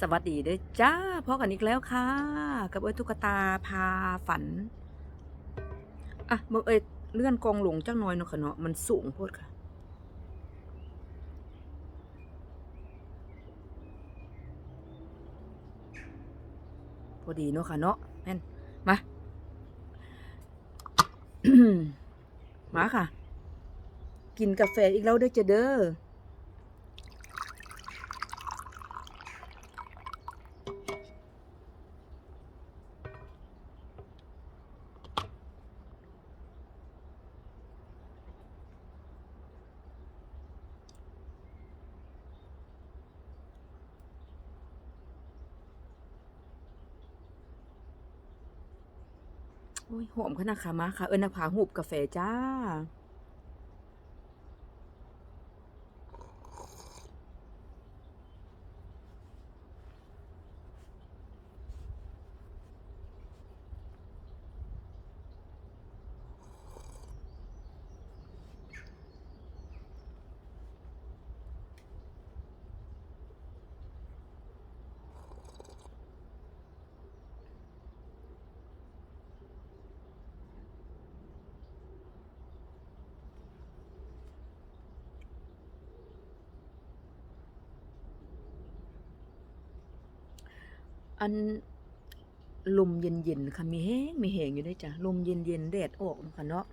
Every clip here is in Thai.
สวัสดีด้อจ้าพบกันอีกแล้วค่ะ กับเอ้ยตุ๊กตาพาฝัน อะมื่อเอ้ยเลื่อนกองหลงจังน้อยเนาะค่ะเนาะมันสูงโพดค่ะ พอดีเนาะค่ะเนาะแม่นมา มาค่ะ กินกาแฟอีกแล้วเด้อจะเด้อ โอ้ยหอมขนาดค่ะมาค่ะ เอิญนภาหูบกาแฟจ้า อันลมเย็นๆค่ะมีแห้งมีแหงอยู่ด้วยจ้ะลมเย็นๆแดดออกนะค่ะเนาะ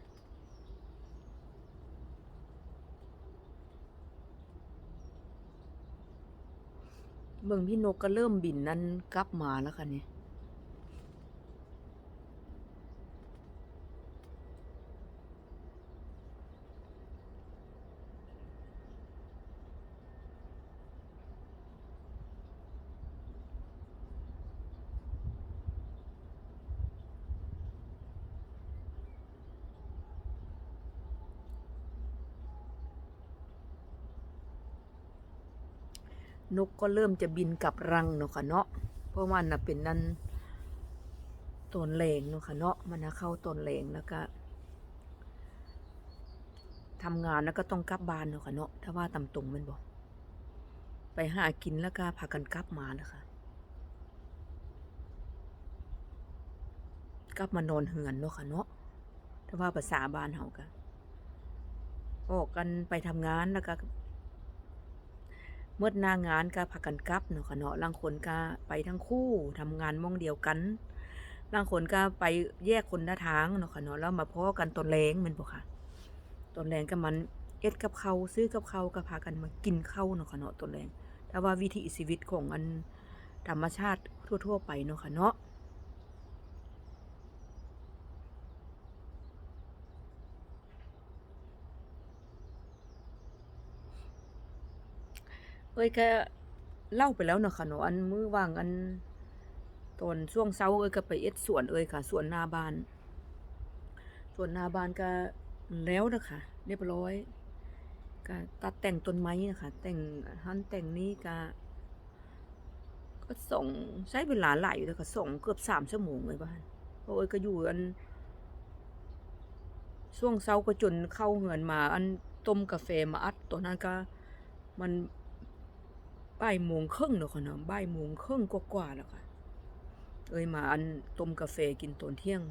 เบิ่งพี่นกก็เริ่มบินนั่นกลับมาแล้วค่ะเนี่ย นกก็เริ่มจะบินกลับรังเนาะค่ะเนาะเพราะมันนะเป็นนั่นตนแรงเนาะค่ะเนาะมันนะเข้าตนแรงแล้วก็ทำงานแล้วก็ต้องกลับบ้านเนาะค่ะเนาะถ้าว่าตำตรงมันบอกไปหากินแล้วก็พากันกลับมาแล้วค่ะกลับมานอนเหือนเนาะค่ะเนาะถ้าว่าภาษาบ้านเฮาก็ออกกันไปทำงานแล้วก็ เมื่อหน้างานก็พากันกลับเนาะค่ะเนาะลางคนก็ไปทั้งคู่ทำงานมองเดียวกันลางคนก็ไปแยกคนหน้าทางเนาะค่ะเนาะแล้วมาพ้อกันตอนแรงมันบ่ค่ะตอนแรงก็มันเอ็ดกับเขาซื้อกับเขาก็พากันมากินข้าวเนาะค่ะเนาะตอนแรงแต่ว่าวิถีชีวิตของอันธรรมชาติทั่ว ๆ ไปเนาะค่ะเนาะ เอ้ยก็เล่าไปแล้วเนาะค่ะเนาะอันมื้อว่างอันตอนช่วงเช้าเอ้ยก็ไปเอ็ดสวนเอ้ยค่ะสวนหน้าบ้านสวนหน้าบ้านก็แล้วนะคะเรียบร้อยก็ตัดแต่งต้นไม้นะคะแต่งหันแต่งนี้ก็ก็ส่งใช้เวลาหลายอยู่แล้วค่ะส่งเกือบสามชั่วโมงเลยบ้านเพราะเอ้ยก็อยู่อันช่วงเช้าก็จนเข้าเหือนมา อันต้มกาแฟมาอัดตัวนั้นก็มัน บ่ายโมงครึ่งเนาะค่ะเนาะบ่ายโมงครึ่งกว่าๆแล้วค่ะ เอ้ยมาอันต้มกาแฟกินตอนเที่ยง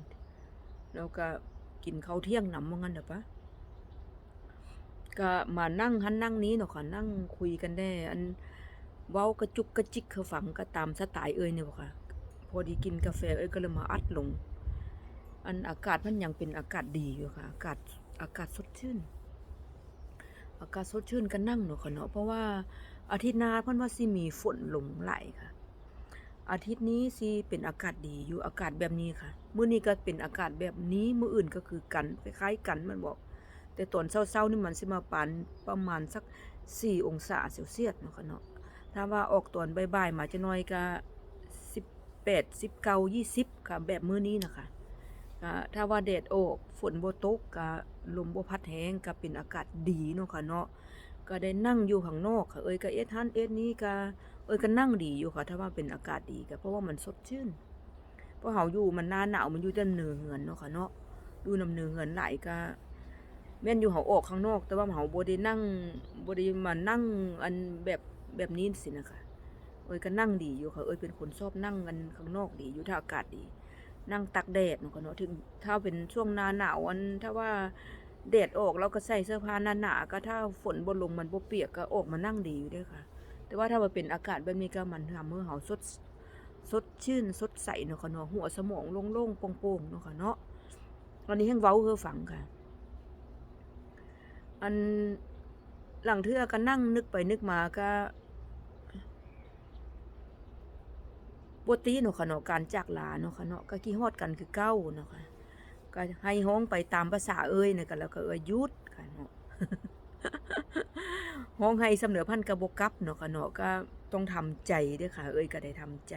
แล้วก็กินข้าวเที่ยงนำว่างั้นเด้อปะก็มานั่งหันนั่งนี้เนาะค่ะนั่งคุยกันได้อันเว้ากระจุกกระจิกเขาฝังก็ตามสไตล์เอ้ยเนี่ยบ่ค่ะ พอดีกินกาแฟเอ้ยก็เลยมาอัดลง อันอากาศมันยังเป็นอากาศดีอยู่ค่ะ อากาศอากาศสดชื่น อากาศสดชื่นก็นั่งเนาะค่ะเนาะเพราะว่า อาทิตย์หน้าเพิ่นว่าสิมีฝนหลงไหลค่ะ อาทิตย์นี้สิเป็นอากาศดีอยู่อากาศแบบนี้ค่ะมื้อนี้ก็เป็นอากาศแบบนี้มื้ออื่นก็คือกันคล้ายๆกันมันบอก แต่ตอนเช้าๆนี่มันสิมาปานประมาณสัก4องศาเซลเซียสเนาะค่ะเนาะถ้าว่าออกตอนบ่ายๆมาจะน้อยก็18 19 20ค่ะแบบมื้อนี้นะคะก็ถ้าว่าแดดออกฝนบ่ตกก็ลมบ่พัดแรงก็เป็นอากาศดีเนาะค่ะเนาะ ก็ได้นั่งอยู่ข้างนอกค่ะ เอ้ยก็เอ็ดฮันเอ็นี้ก็เอ้ยก็นั่งดีอยู่ค่ะ ถ้าว่าเป็นอากาศดีก็เพราะว่ามันสดชื่นเพราะเฮาอยู่มันหน้าหนาวมันอยู่แต่เหนือเหือนเนาะค่ะเนาะอยู่นำเหนือเหือนหลก็แม่นอยู่เฮาออกข้างนอก แต่ว่าเฮาบ่ได้นั่งบ่ได้มานั่งอันแบบแบบนี้สินะคะเอ้ยก็นั่งดีอยู่ค่ะ เอ้ยเป็นคนชอบนั่งกันข้างนอกดีอยู่ถ้าอากาศดี นั่งตักแดดเนาะค่ะเนาะถึงถ้าเป็นช่วงหน้าหนาวอันถ้าว่า แดดออกเราก็ใส่เสื้อผ้าหนาๆก็ถ้าฝนบ่ลงมันบ่เปียกก็ออกมานั่งดีอยู่ด้วยค่ะ แต่ว่าถ้ามันเป็นอากาศแบบนี้ก็มันทำให้เฮาสดสดชื่นสดใสเนาะค่ะเนาะหัวสมองโล่งๆโปร่งๆเนาะค่ะเนาะอันนี้ยังเว้าเฮอฟังค่ะ อันหลังเทือก็นั่งนึกไปนึกมาก็ปกติเนาะค่ะเนาะการจากลาเนาะค่ะเนาะก็ขี้ฮอดกันคือเก้าเนาะค่ะ ก็ให้ฮ้องไปตามภาษาเอ้ยเนี่ยก็แล้วก็เอ้ยยุดค่ะเนาะฮ้องให้สำเหนือพันกระบกับเนาะค่ะเนาะก็ต้องทำใจด้อค่ะ เอ้ยก็ได้ทำใจ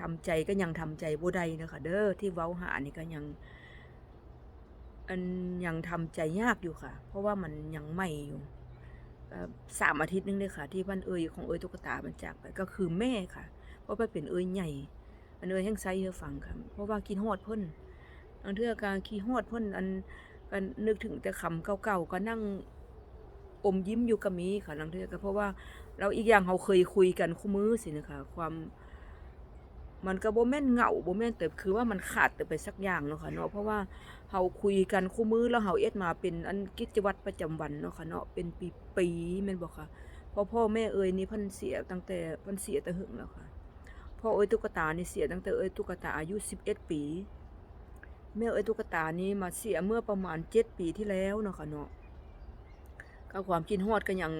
ทำใจก็ยังทำใจบ่ได้เนาะค่ะเด้อที่เว้าหานี่ก็ยังอันยังทำใจยากอยู่ค่ะ เพราะว่ามันยังใหม่อยู่สามอาทิตย์นึงเลยค่ะ ที่พันเอยของเอยตุ๊กตามันจากไปก็คือแม่ค่ะ เพราะไปเป็นเอยใหญ่อันเอยแห่งไซเฮอฟังค่ะ เพราะว่ากินฮอดเพิ่น อันเทื่อการขี้ฮอดพ่นอันก็นึกถึงแต่คำเก่าๆก็นั่งอมยิ้มอยู่กับมีค่ะลังเทือก็เพราะว่าเราอีกอย่างเราเคยคุยกันคู่มือสินะคะความ มันก็บ่แม่นเหงาบ่แม่นแต่คือว่ามันขาดแต่ไปสักอย่างเนาะค่ะเนาะเพราะว่าเฮาคุยกันคู่มือแล้วเฮาเอ็ดมาเป็นอันกิจวัตรประจำวันเนาะค่ะเนาะเป็นปีๆแม่นบ่ค่ะเพราะพ่อแม่เอ่ยนี่เพิ่นเสียตั้งแต่เพิ่นเสียแต่หึงแล้วค่ะพ่อเอ้ยตุ๊กตานี่เสียตั้งแต่เอ้ยตุ๊กตาอายุ11ปี แม่เอ้ยตุ๊กตานี่มาเสียเมื่อประมาณ7ปีที่แล้วเนาะค่ะเนาะก็ความกินฮอดก็ยัง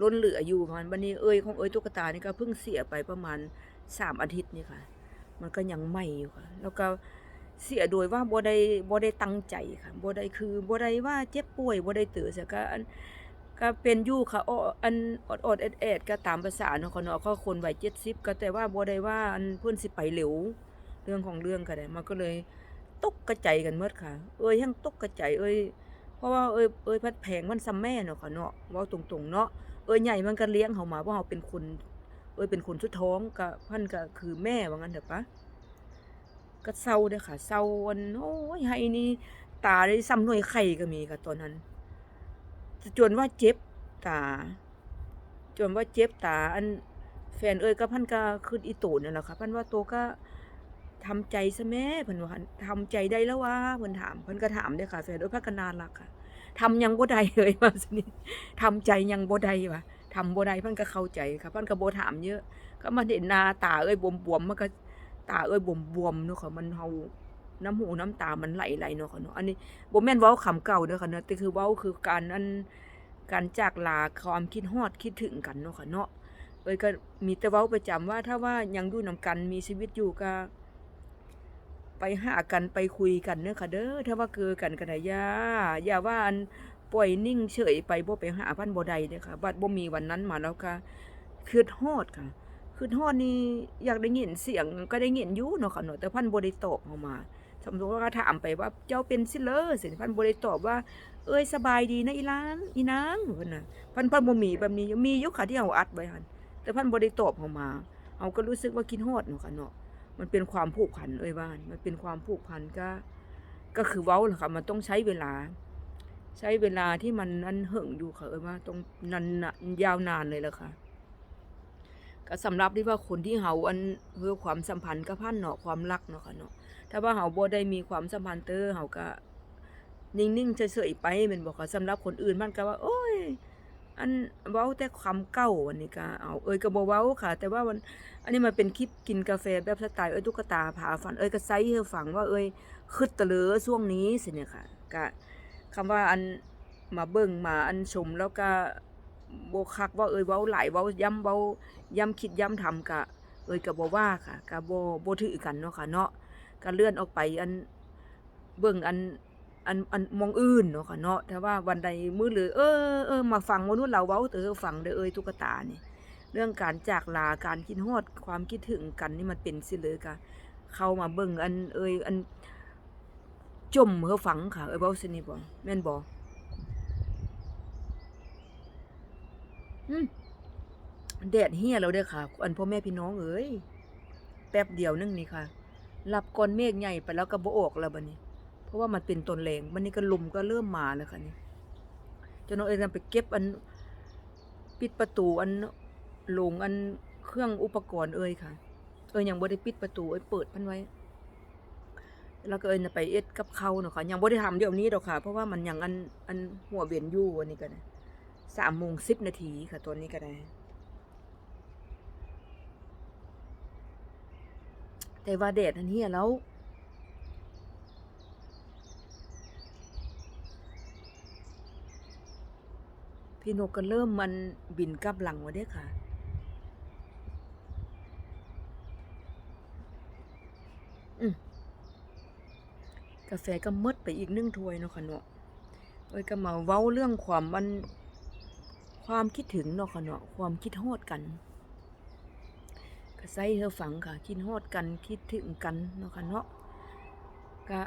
ล้นเหลืออยู่ประมาณบัดนี้เอ้ยของเอ้ยตุ๊กตานี่ก็เพิ่งเสียไปประมาณสามอาทิตย์นี่ค่ะ มันก็ยังใหม่อยู่ค่ะ แล้วก็เสียโดยว่าบ่ได้บ่ได้ตั้งใจค่ะบ่ได้คือบ่ได้ว่าเจ็บป่วยบ่ได้ตื่นซะก็อันก็เป็นอยู่ค่ะอ้ออันอดอดแอดแอดก็ตามภาษาเนาะค่ะเนาะเขาคนวัย70ก็แต่ว่าบ่ได้ว่าอันเพิ่อนสิไปเร็วเรื่องของเรื่องก็ได้มันก็เลย ตกกระใจกันหมดค่ะ เอ้ยยังตกกระใจเอ้ยเพราะว่าเอ้ยเอ้ยพัดแพงมันซ้ำแม่เนาะค่ะเนาะว้าตรงๆเนาะเอ้ยใหญ่มันก็เลี้ยงเฮามาเพราะเฮาเป็นคนเอ้ยเป็นคนสุดท้องก็พันก็คือแม่ว่างั้นเถอะปะก็เศร้าเด้อค่ะเศร้าวันโอ้ยให้นี่ตาได้ซ้ำหน่วยไข่ก็มีค่ะตอนนั้นจนว่าเจ็บตาจนว่าเจ็บตาอันแฟนเอ้ยก็พันก็คืออีโตนั่นแหละค่ะพันว่าโตก็ ทำใจซะแม่เพิ่นว่าทำใจได้แล้วว่าเพิ่นถามเพิ่นก็ถามเด้อค่ะแฟนเอ้ยพักก็นานละค่ะทำยังบ่ได้เลยว่าสินี่ทำใจยังบ่ได้ว่ะทำบ่ได้เพิ่นก็เข้าใจค่ะเพิ่นก็บ่ถามเยอะ ก็มาเห็นหน้าตาเอ้ยบวมๆมันก็ตาเอ้ยบวมๆเนาะค่ะมันเฮาน้ำหูน้ำตามันไหลๆเนาะค่ะเนาะอันนี้บ่แม่นเว้าคำเก่าเด้อค่ะเนาะแต่คือเว้าคือการอันการจากลาความคิดฮอดคิดถึงกันเนาะค่ะเนาะเอ้ยก็มีแต่เว้าประจำว่าถ้าว่ายังอยู่นํกันมีชีวิตอยู่ก็ ไปหากันไปคุยกันเด้อค่ะเด้อถ้าว่าเกิอกันก็ได้อย่าอย่าว่าอันปล่อยนิ่งเฉยไปบ่ไปหาพันบ่ใดเด้อค่ะบัดบ่มีวันนั้นมาแล้วก็คืดฮอดค่ะคืดฮอดนี่อยากได้ยินเสียงก็ได้ยินอยู่เนาะค่ะเนาะแต่พันบ่ได้ตอบเฮามาสมมุติว่าถามไปว่าเจ้าเป็นซิเลอสิพันบ่ได้ตอบว่า เอ้ยสบายดีนะอีลานอีนางเพิ่นน่ะพันพันบ่มีแบบนี้มีอยู่ค่ะที่เฮาอัดไว้หั่นแต่พันบ่ได้ตอบเฮามาเฮาก็รู้สึกว่าคิดฮอดเนาะค่ะเนาะ มันเป็นความผูกพันเอ้ยว่าน มันเป็นความผูกพันก็ก็คือเว้าแหละค่ะมันต้องใช้เวลา ใช้เวลาที่มันอันเหิงอยู่ค่ะเออว่าตรงนันยาวนานเลยแหละค่ะก็สำหรับที่ว่าคนที่เฮาอันเพื่อความสัมพันธ์กับพันเนาะความรักเนาะค่ะเนาะถ้าว่าเฮาบ่ได้มีความสัมพันธ์เตอเฮาก็นิ่งๆเฉยๆไปแม่นบ่ค่ะสำหรับคนอื่นมันก็ว่าโอ้ย อันเว้าแต่คำเก่าวันนี้ก็เอาเอ้ยก็บ่เว้าค่ะ แต่ว่ามันอันนี้มันเป็นคลิปกินกาแฟแบบสไตล์เอ้ยตุ๊กตาผาฝันเอ้ยก็ไซให้ฟังว่าเอ้ยคึดตะเลือช่วงนี้สิเนี่ยค่ะก็คำว่าอันมาเบิ่งมาอันชมแล้วก็บ่คักว่าเอ่ยเว้าหลายเว้าย้ำเว้าย้ำคิดย้ำทำกะ เอ่ยก็บ่ว่าค่ะก็บ่บ่ถือกันเนาะค่ะเนาะก็เลื่อนออกไปอันเบิ่งอัน อันอันมองอื่นเนาะค่ะเนาะถ้าว่าวันใดมื้อหรือเออเออมาฟังมนุษย์เราเว้าเตอฟังเด้อเอ่ยตุ๊กตานี่เรื่องการจากลาการคิดฮอดความคิดถึงกันนี่มันเป็นสิเลยกะเข้ามาเบิ่งอันเอ่ยอันจมเฮอฟังค่ะเอ้ยเว้าสินี่บ่แม่นบ่อืมแดดเฮียแล้วเด้อค่ะ อันพ่อแม่พี่น้องเอ้ยแป๊บเดียวนึงนี่ค่ะรับก้อนเมฆใหญ่ไปแล้วก็บ่ออกแล้วบัดนี้ เพราะว่ามันเป็นต้นแรงบัดนี้ก็ลมก็เริ่มมาแล้วค่ะนี่จนน้องเอ้ยนำไปเก็บอันปิดประตูอันลงอันเครื่องอุปกรณ์เอ่ยค่ะ เอ้ยยังบ่ได้ปิดประตูเอ้ยเปิดมันไว้ แล้วก็เอ้ยน่ะไปเอ็ดกับเขาเนาะค่ะยังบ่ได้ทำเดี๋ยวนี้ดอกค่ะ เพราะว่ามันยังอันอันหัวเวียนอยู่อันนี้ก็ได้สามโมงสิบนาทีค่ะตัวนี้ก็ได้แต่ว่าแดดอันนี้แล้ว พี่นกก็เริ่มมันบินกลับหลังวะเด้อค่ะ อืมกาแฟก็หมดไปอีกนึ่งถ้วยเนาะค่ะเนาะเอ้ยก็มาเว้าเรื่องความมันความคิดถึงเนาะค่ะเนาะความคิดฮอดกันก็ใส่เธอฟังค่ะ คิดฮอดกันคิดถึงกันเนาะค่ะเนาะก็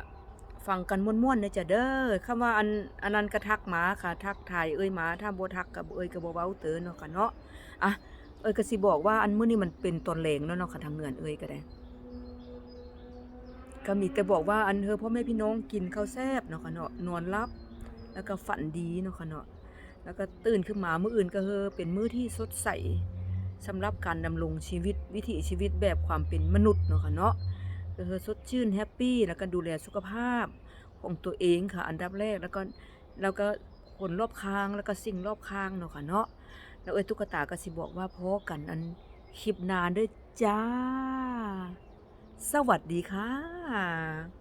ฟังกันม่วนๆเด้อจ้ะเด้อคำว่าอันอันนั้นก็ทักหมาค่ะ ทักทายเอ้ยหมาถ้าบ่ทักกับเอ้ยก็บ่เว้าเตือเนาะค่ะเนาะอะเอ้ยก็สิบอกว่าอันมื้อนี้มันเป็นตอนแลงเนาะเนาะค่ะทางเหนือนเอ้ยก็ได้ก็มีแต่บอกว่าอันเธอพ่อแม่พี่น้องกินข้าวแซ่บเนาะค่ะเนาะนอนรับ แล้วก็ฝันดีเนาะค่ะเนาะแล้วก็ตื่นขึ้นมามื้ออื่นก็เฮอเป็นมื้อที่สดใสสำหรับการดำรงชีวิตวิถีชีวิตแบบความเป็นมนุษย์เนาะค่ะเนาะ ก็เฮอสดชื่นแฮปปี้แล้วก็ดูแลสุขภาพของตัวเองค่ะอันดับแรกแล้วก็แล้วก็คนรอบข้างแล้วก็สิ่งรอบข้างเนาะค่ะเนาะแล้วเอ้ยตุ๊กตาก็สิบอกว่าพอกันอันคลิปนานด้วยจ้า สวัสดีค่ะ